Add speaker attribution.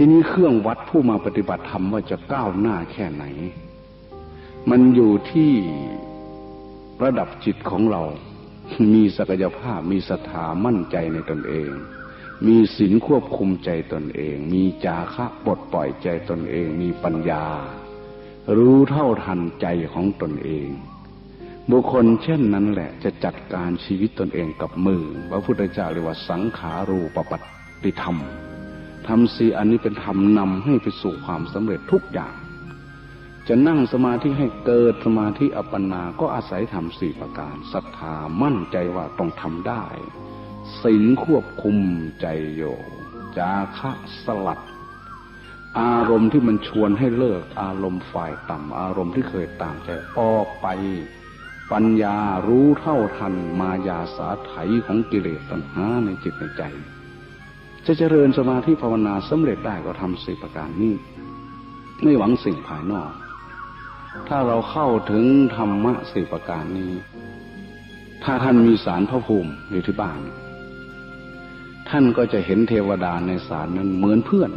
Speaker 1: ทีนี้เครื่องวัดผู้มาปฏิบัติธรรมว่าจะก้าวหน้าแค่ไหน มันอยู่ที่ระดับจิตของเรา มีศักยภาพ มีศรัทธามั่นใจในตนเอง มีศีลควบคุมใจตนเอง มีจาคะปลดปล่อยใจตนเอง มีปัญญา รู้เท่าทันใจของตนเอง บุคคลเช่นนั้นแหละจะจัดการชีวิตตนเองกับมือ พระพุทธเจ้าเรียกว่าสังขารูปปัตติธรรม ทำสีอันนี้เป็นธรรมนำให้ไปสู่ความสำเร็จทุกอย่าง จะนั่งสมาธิให้เกิดสมาธิอัปปนาก็อาศัยทำสี่ประการศรัทธามั่นใจว่าต้องทำได้ศีลควบคุมใจโยจาคะสลัด อารมณ์ที่มันชวนให้เลิก อารมณ์ฝ่ายต่ำอารมณ์ที่เคยต่ามใจออกไป ปัญญารู้เท่าทันมายาสาไถของกิเลสตัณหาในจิตในใจ จะเจริญสมาธิภาวนาสำเร็จได้ก็ทำสี่ประการนี้ ไม่หวังสิ่งภายนอก ถ้าเราเข้าถึงธรรมะสี่ประการนี้ ถ้าท่านมีสารพระภูมิอยู่ที่บ้าน ท่านก็จะเห็นเทวดาในสารนั้นเหมือนเพื่อน